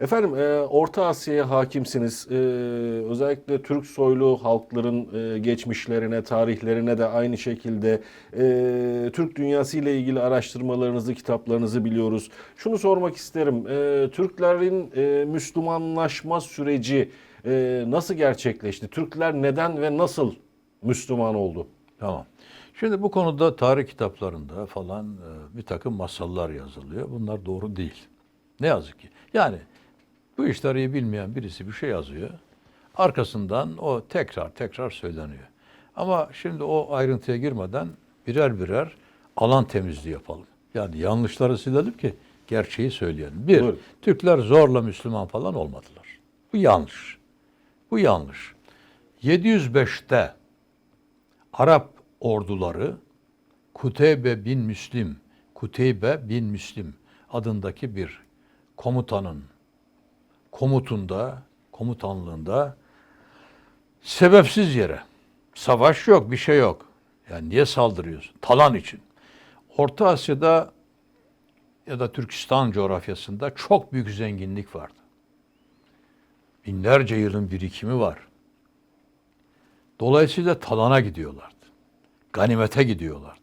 Efendim e, Orta Asya'ya hakimsiniz. E, özellikle Türk soylu halkların e, geçmişlerine, tarihlerine de aynı şekilde e, Türk dünyası ile ilgili araştırmalarınızı, kitaplarınızı biliyoruz. Şunu sormak isterim. E, Türklerin e, Müslümanlaşma süreci e, nasıl gerçekleşti? Türkler neden ve nasıl Müslüman oldu? Tamam. Şimdi bu konuda tarih kitaplarında falan e, bir takım masallar yazılıyor. Bunlar doğru değil. Ne yazık ki. Yani bu işleri bilmeyen birisi bir şey yazıyor. Arkasından o tekrar tekrar söyleniyor. Ama şimdi o ayrıntıya girmeden birer birer alan temizliği yapalım. Yani yanlışları silelim ki gerçeği söyleyelim. Bir, Buyurun. Türkler zorla Müslüman falan olmadılar. Bu yanlış. Bu yanlış. 705'te Arap orduları Kuteybe bin Müslim, Kuteybe bin Müslim adındaki bir komutanın komutunda, komutanlığında sebepsiz yere savaş yok, bir şey yok. Yani niye saldırıyorsun? Talan için. Orta Asya'da ya da Türkistan coğrafyasında çok büyük zenginlik vardı. Binlerce yılın birikimi var. Dolayısıyla talana gidiyorlardı. Ganimete gidiyorlardı.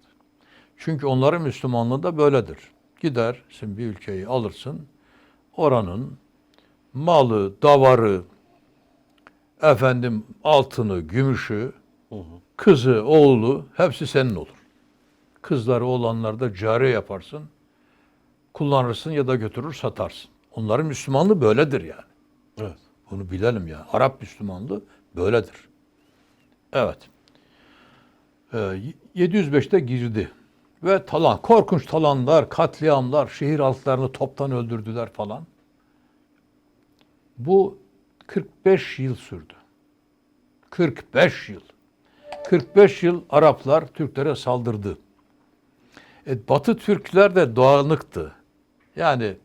Çünkü onların Müslümanlığı da böyledir. Gidersin bir ülkeyi alırsın, oranın malı, davarı, efendim altını, gümüşü, kızı, oğlu hepsi senin olur. Kızları olanlar da cari yaparsın, kullanırsın ya da götürür satarsın. Onların Müslümanlığı böyledir yani. Evet. Bunu bilelim ya. Arap Müslümanlığı böyledir. Evet. Ee, 705'te girdi. Ve talan, korkunç talanlar, katliamlar, şehir halklarını toptan öldürdüler falan. Bu 45 yıl sürdü. 45 yıl. 45 yıl Araplar Türklere saldırdı. E, Batı Türkler de dağınıktı. Yani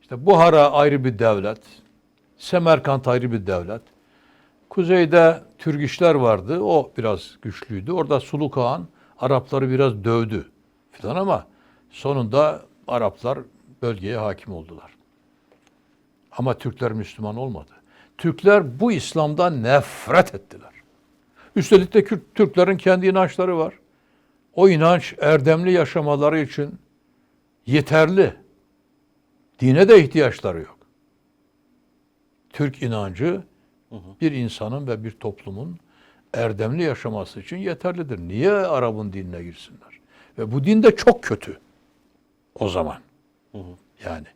işte Buhara ayrı bir devlet, Semerkant ayrı bir devlet. Kuzeyde Türgişler vardı. O biraz güçlüydü. Orada Suluk Kağan Arapları biraz dövdü filan ama sonunda Araplar bölgeye hakim oldular. Ama Türkler Müslüman olmadı. Türkler bu İslam'dan nefret ettiler. Üstelik de Kürt- Türklerin kendi inançları var. O inanç erdemli yaşamaları için yeterli. Dine de ihtiyaçları yok. Türk inancı bir insanın ve bir toplumun erdemli yaşaması için yeterlidir. Niye Arap'ın dinine girsinler? Ve bu din de çok kötü o zaman. Yani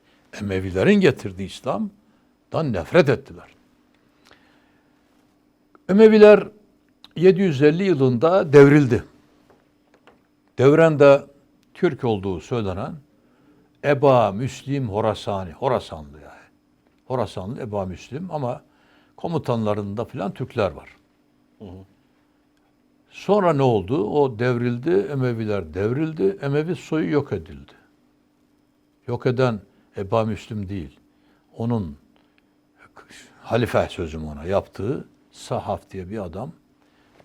Emevilerin getirdiği İslam'dan nefret ettiler. Emeviler 750 yılında devrildi. Devren de Türk olduğu söylenen Eba Müslim Horasani, Horasanlı yani. Horasanlı Eba Müslim ama komutanlarında filan Türkler var. Sonra ne oldu? O devrildi, Emeviler devrildi, Emevi soyu yok edildi. Yok eden Eba Müslim değil. Onun halife sözüm ona yaptığı Sahaf diye bir adam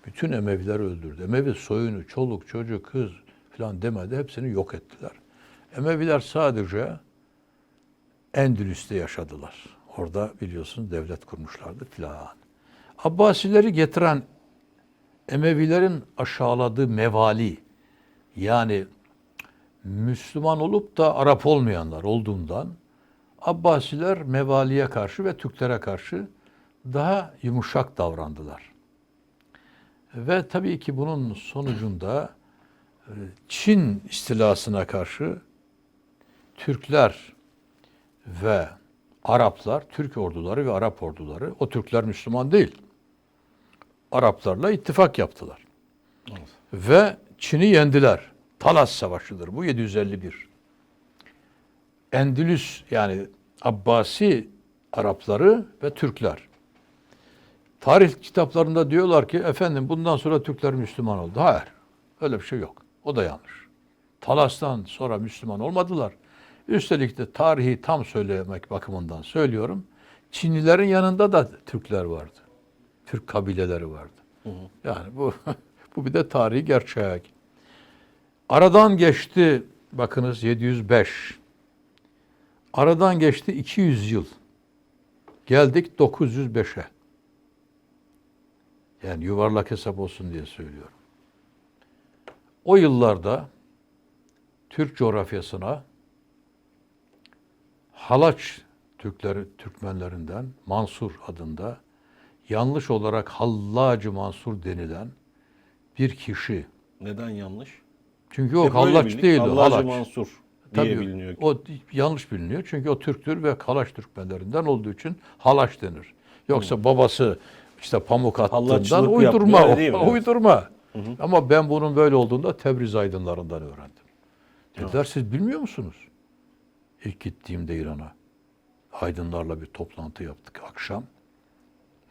bütün Emevileri öldürdü. Emevi soyunu, çoluk, çocuk, kız filan demedi. Hepsini yok ettiler. Emeviler sadece Endülüs'te yaşadılar. Orada biliyorsunuz devlet kurmuşlardı filan. Abbasileri getiren Emevilerin aşağıladığı mevali yani Müslüman olup da Arap olmayanlar olduğundan Abbasiler mevaliye karşı ve Türklere karşı daha yumuşak davrandılar. Ve tabii ki bunun sonucunda e, Çin istilasına karşı Türkler ve Araplar, Türk orduları ve Arap orduları, o Türkler Müslüman değil. Araplarla ittifak yaptılar. Ve Çin'i yendiler. Talas Savaşı'dır bu 751. Endülüs yani Abbasi Arapları ve Türkler. Tarih kitaplarında diyorlar ki efendim bundan sonra Türkler Müslüman oldu. Hayır. Öyle bir şey yok. O da yanlış. Talas'tan sonra Müslüman olmadılar. Üstelik de tarihi tam söylemek bakımından söylüyorum. Çinlilerin yanında da Türkler vardı. Türk kabileleri vardı. Yani bu bu bir de tarihi gerçek. Aradan geçti bakınız 705. Aradan geçti 200 yıl. Geldik 905'e. Yani yuvarlak hesap olsun diye söylüyorum. O yıllarda Türk coğrafyasına Halaç Türkleri Türkmenlerinden Mansur adında yanlış olarak Hallacı Mansur denilen bir kişi. Neden yanlış? Çünkü o Hep Hallaç değil o, Halaç. Mansur diye Tabii biliniyor. o yanlış biliniyor. Çünkü o Türktür ve Halaç Türkmenlerinden olduğu için Halaç denir. Yoksa babası işte pamuk attığından uydurma. yaptı, öyle değil mi? o- Evet. uydurma. Ama ben bunun böyle olduğunu da Tebriz aydınlarından öğrendim. Dediler siz bilmiyor musunuz? İlk gittiğimde İran'a aydınlarla bir toplantı yaptık akşam.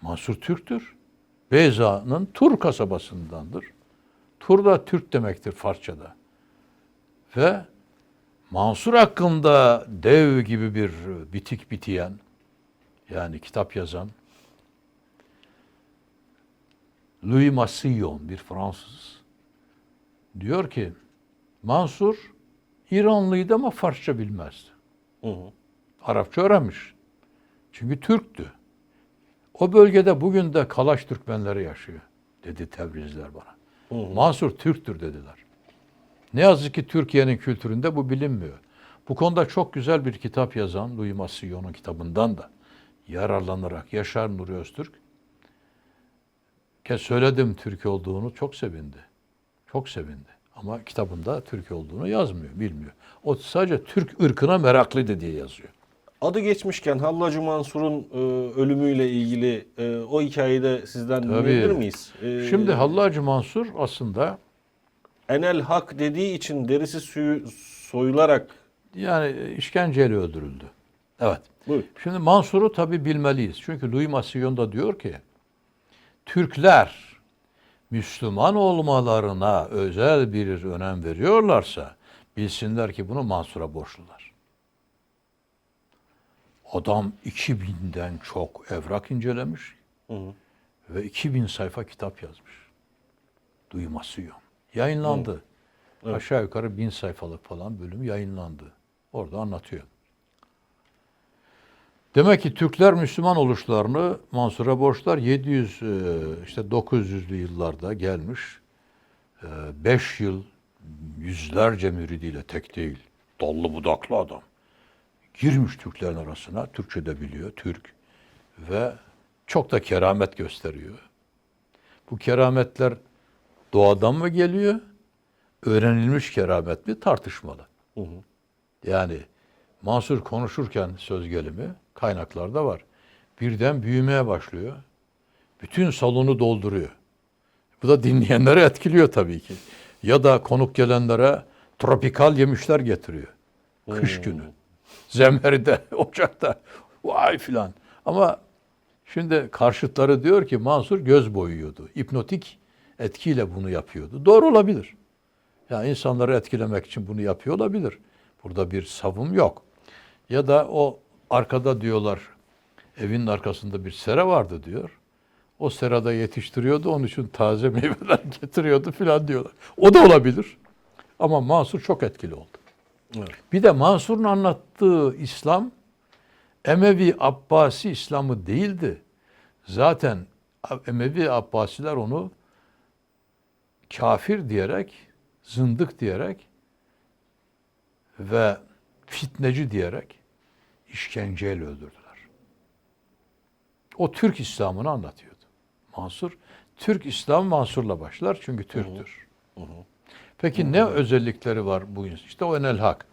Mansur Türk'tür. Beyza'nın Tur kasabasındandır. Tur da Türk demektir Farsçada. Ve Mansur hakkında dev gibi bir bitik bitiyen yani kitap yazan Louis Massillon bir Fransız diyor ki Mansur İranlıydı ama Farsça bilmezdi. Hı hı. Arapça öğrenmiş. Çünkü Türktü. O bölgede bugün de Kalaş Türkmenleri yaşıyor dedi Tebrizler bana. Mansur Türktür dediler. Ne yazık ki Türkiye'nin kültüründe bu bilinmiyor. Bu konuda çok güzel bir kitap yazan Louis Massillon'un kitabından da yararlanarak Yaşar Nuri Öztürk ke söyledim Türk olduğunu çok sevindi. Çok sevindi. Ama kitabında Türk olduğunu yazmıyor, bilmiyor. O sadece Türk ırkına meraklıydı diye yazıyor. Adı geçmişken Hallacı Mansur'un e, ölümüyle ilgili e, o hikayeyi de sizden dinleyebilir miyiz? E, Şimdi Hallacı Mansur aslında Enel Hak dediği için derisi suyu soyularak yani işkenceyle öldürüldü. Evet. Buyur. Şimdi Mansur'u tabii bilmeliyiz. Çünkü Louis Massillon da diyor ki Türkler Müslüman olmalarına özel bir önem veriyorlarsa bilsinler ki bunu Mansur'a borçlular. Adam 2000'den çok evrak incelemiş ve 2000 sayfa kitap yazmış. Louis Massillon. Yayınlandı. Aşağı yukarı bin sayfalık falan bölüm yayınlandı. Orada anlatıyor. Demek ki Türkler Müslüman oluşlarını Mansur'a borçlar. 700 e, işte 900'lü yıllarda gelmiş. 5 yıl yüzlerce müridiyle tek değil. Dallı budaklı adam. Girmiş Türklerin arasına. Türkçe de biliyor. Türk. Ve çok da keramet gösteriyor. Bu kerametler doğadan mı geliyor? Öğrenilmiş keramet mi? Tartışmalı. Yani Mansur konuşurken söz gelimi kaynaklarda var. Birden büyümeye başlıyor. Bütün salonu dolduruyor. Bu da dinleyenleri etkiliyor tabii ki. Ya da konuk gelenlere tropikal yemişler getiriyor. Kış günü. Zemheride, ocakta. Vay filan. Ama şimdi karşıtları diyor ki Mansur göz boyuyordu. Hipnotik etkiyle bunu yapıyordu. Doğru olabilir. Yani insanları etkilemek için bunu yapıyor olabilir. Burada bir savım yok. Ya da o arkada diyorlar evinin arkasında bir sera vardı diyor. O serada yetiştiriyordu onun için taze meyveler getiriyordu filan diyorlar. O da olabilir. Ama Mansur çok etkili oldu. Evet. Bir de Mansur'un anlattığı İslam Emevi Abbasi İslam'ı değildi. Zaten Emevi Abbasiler onu kafir diyerek, zındık diyerek ve fitneci diyerek işkenceyle öldürdüler. O Türk İslam'ını anlatıyordu. Mansur, Türk İslam Mansur'la başlar çünkü Türktür. Peki ne özellikleri var bu insan? İşte o enel hak.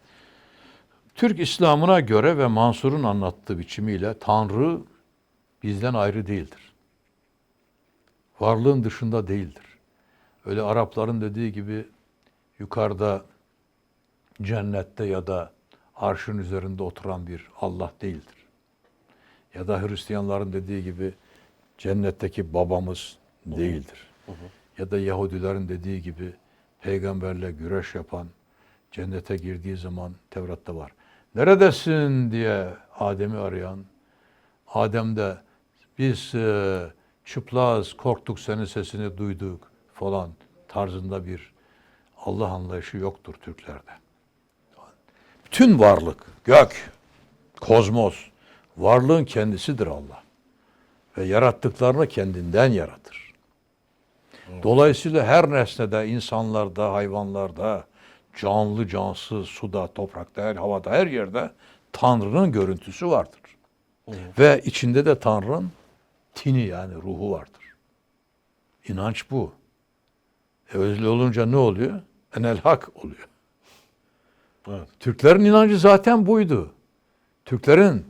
Türk İslam'ına göre ve Mansur'un anlattığı biçimiyle Tanrı bizden ayrı değildir. Varlığın dışında değildir. Öyle Arapların dediği gibi yukarıda cennette ya da arşın üzerinde oturan bir Allah değildir. Ya da Hristiyanların dediği gibi cennetteki babamız değildir. Ya da Yahudilerin dediği gibi peygamberle güreş yapan cennete girdiği zaman Tevrat'ta var. Neredesin diye Adem'i arayan, Adem de biz e, çıplaz korktuk senin sesini duyduk falan tarzında bir Allah anlayışı yoktur Türklerde. Bütün varlık, gök, kozmos, Varlığın kendisidir Allah. Ve yarattıklarını kendinden yaratır. Dolayısıyla her nesnede, insanlarda, hayvanlarda, canlı, cansız, suda, toprakta, her havada, her yerde Tanrı'nın görüntüsü vardır. Ve içinde de Tanrı'nın tini yani ruhu vardır. İnanç bu. E özlü olunca ne oluyor? Enel hak oluyor. Evet. Türklerin inancı zaten buydu. Türklerin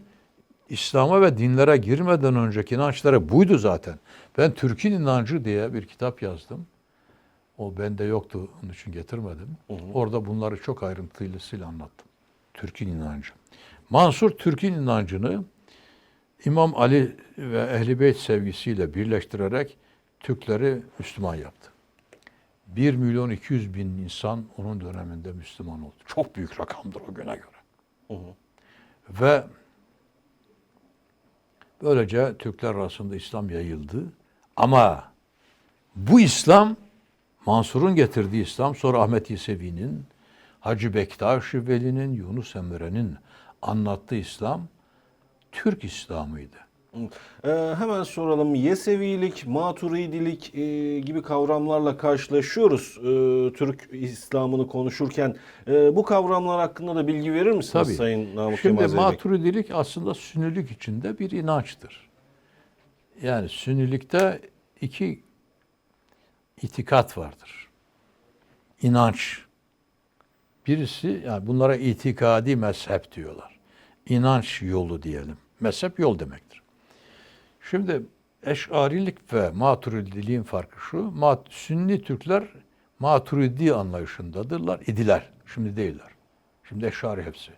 İslam'a ve dinlere girmeden önceki inançları buydu zaten. Ben Türk'ün inancı diye bir kitap yazdım. O bende yoktu, onun için getirmedim. Orada bunları çok ayrıntılısıyla anlattım. Türk'ün inancı. Mansur Türk'ün inancını İmam Ali ve Ehl-i Beyt sevgisiyle birleştirerek Türkleri Müslüman yaptı. 1 milyon 200 bin insan onun döneminde Müslüman oldu. Çok büyük rakamdır o güne göre. Ve böylece Türkler arasında İslam yayıldı. Ama bu İslam Mansur'un getirdiği İslam sonra Ahmet Yesevi'nin, Hacı Bektaş Veli'nin, Yunus Emre'nin anlattığı İslam Türk İslam'ıydı. Ee, hemen soralım. Yesevilik, Maturidilik e, gibi kavramlarla karşılaşıyoruz. Ee, Türk İslam'ını konuşurken e, bu kavramlar hakkında da bilgi verir misiniz Tabii. Sayın Namık Şimdi Kemal maturidilik aslında sünnilik içinde bir inançtır. Yani sünnilikte iki itikat vardır. İnanç. Birisi yani bunlara itikadi mezhep diyorlar. İnanç yolu diyelim. Mezhep yol demektir. Şimdi eşarilik ve maturidiliğin farkı şu. Mat, Sünni Türkler maturidi anlayışındadırlar, idiler. Şimdi değiller. Şimdi eşari hepsi.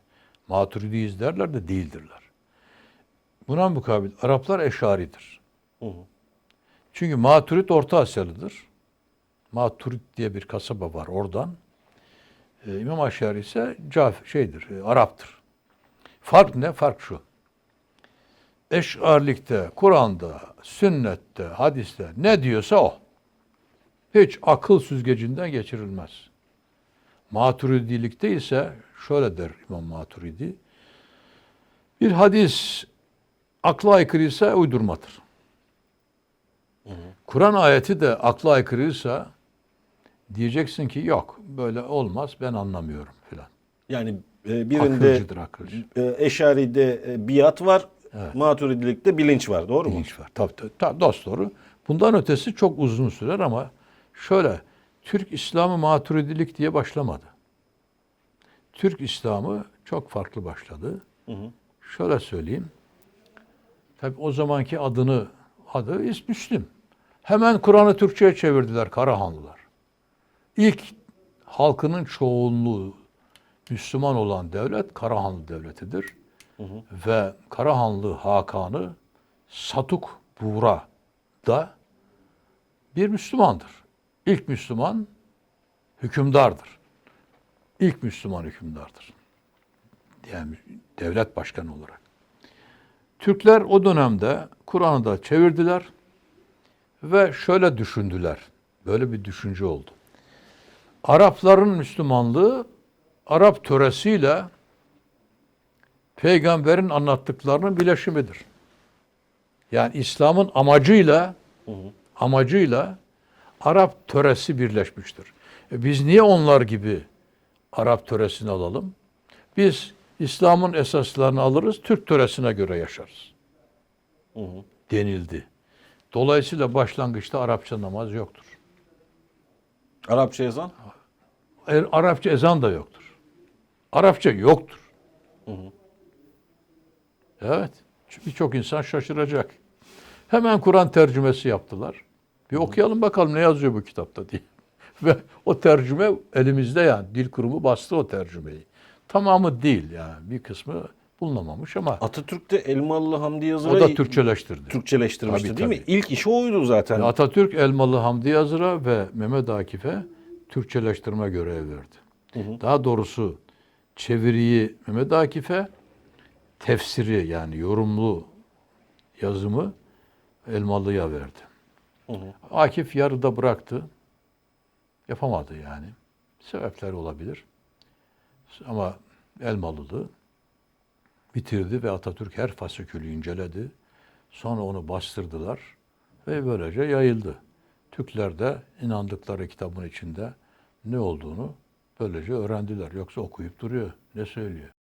Maturidiyiz derler de değildirler. Buna mukabil Araplar eşaridir. Hı hı. Çünkü Maturid Orta Asyalıdır. Maturid diye bir kasaba var oradan. Ee, İmam Aşari ise Caf şeydir, e, Arap'tır. Fark ne? Fark şu. Eş'arlikte, Kur'an'da, sünnette, hadiste ne diyorsa o. Hiç akıl süzgecinden geçirilmez. Maturidilikte ise şöyle der İmam Maturidi. Bir hadis akla aykırıysa uydurmadır. Kur'an ayeti de akla aykırıysa diyeceksin ki yok böyle olmaz ben anlamıyorum filan. Yani e, birinde Akılcıdır akılcı. e, Eşari'de e, biat var, Evet. Maturidilikte bilinç var. Doğru mu? bilinç var. Tabii, tabii, dost doğru. Bundan ötesi çok uzun sürer ama şöyle Türk İslamı maturidilik diye başlamadı. Türk İslamı çok farklı başladı. Şöyle söyleyeyim. Tabii o zamanki adını adı İs Müslim. Hemen Kur'an'ı Türkçe'ye çevirdiler Karahanlılar. İlk halkının çoğunluğu Müslüman olan devlet Karahanlı devletidir. Ve Karahanlı Hakan'ı Satuk Buğra da bir Müslümandır. İlk Müslüman hükümdardır. İlk Müslüman hükümdardır. Yani devlet başkanı olarak. Türkler o dönemde Kur'an'ı da çevirdiler ve şöyle düşündüler. Böyle bir düşünce oldu. Arapların Müslümanlığı Arap töresiyle peygamberin anlattıklarının bileşimidir. Yani İslam'ın amacıyla amacıyla Arap töresi birleşmiştir. E biz niye onlar gibi Arap töresini alalım? Biz İslam'ın esaslarını alırız, Türk töresine göre yaşarız. Denildi. Dolayısıyla başlangıçta Arapça namaz yoktur. Arapça yazan? E, Arapça ezan da yoktur. Arapça yoktur. Evet. Birçok insan şaşıracak. Hemen Kur'an tercümesi yaptılar. Bir okuyalım bakalım ne yazıyor bu kitapta diye. Ve o tercüme elimizde yani. Dil kurumu bastı o tercümeyi. Tamamı değil yani. Bir kısmı bulunamamış ama Atatürk de Elmalı Hamdi Yazır'a o da Türkçeleştirdi. Türkçeleştirmişti Tabii, değil mi? tabii. İlk işi oydu zaten. Atatürk Elmalı Hamdi Yazır'a ve Mehmet Akif'e Türkçeleştirme görevi verdi. Daha doğrusu çeviriyi Mehmet Akif'e, tefsiri yani yorumlu yazımı Elmalı'ya verdi. Akif yarıda bıraktı. Yapamadı yani. Sebepler olabilir. Ama Elmalılı bitirdi ve Atatürk her fasikülü inceledi. Sonra onu bastırdılar ve böylece yayıldı. Türkler de inandıkları kitabın içinde ne olduğunu böylece öğrendiler. Yoksa okuyup duruyor. Ne söylüyor?